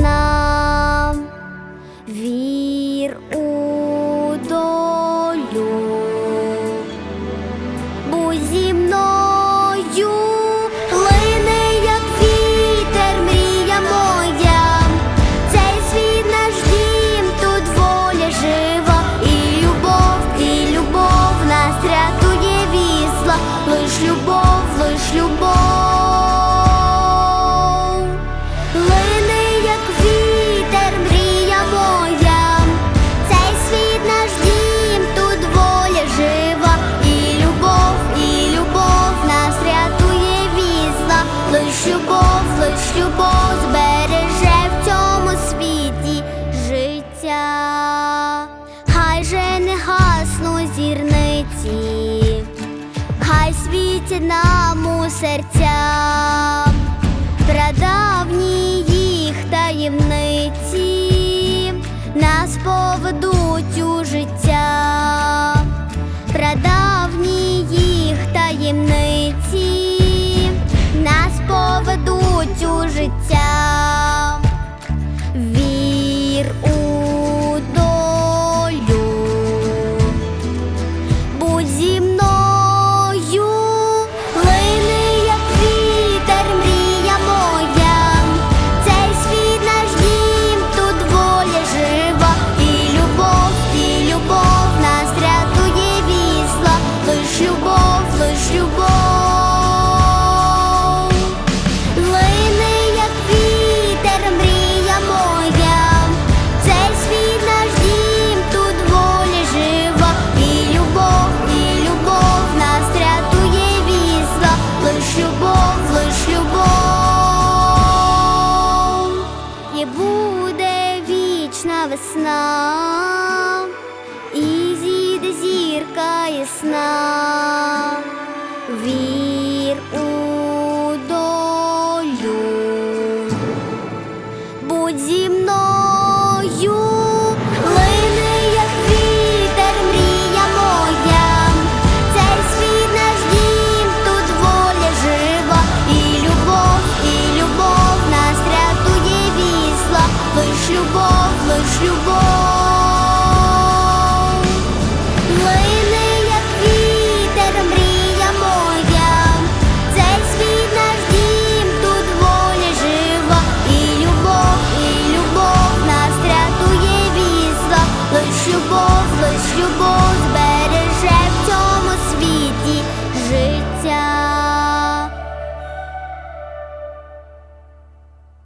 нам вір у Дають нам у серцям прадавні їх таємниці, нас поведуть у життя. і буде вічна весна, і зійде зірка ясна.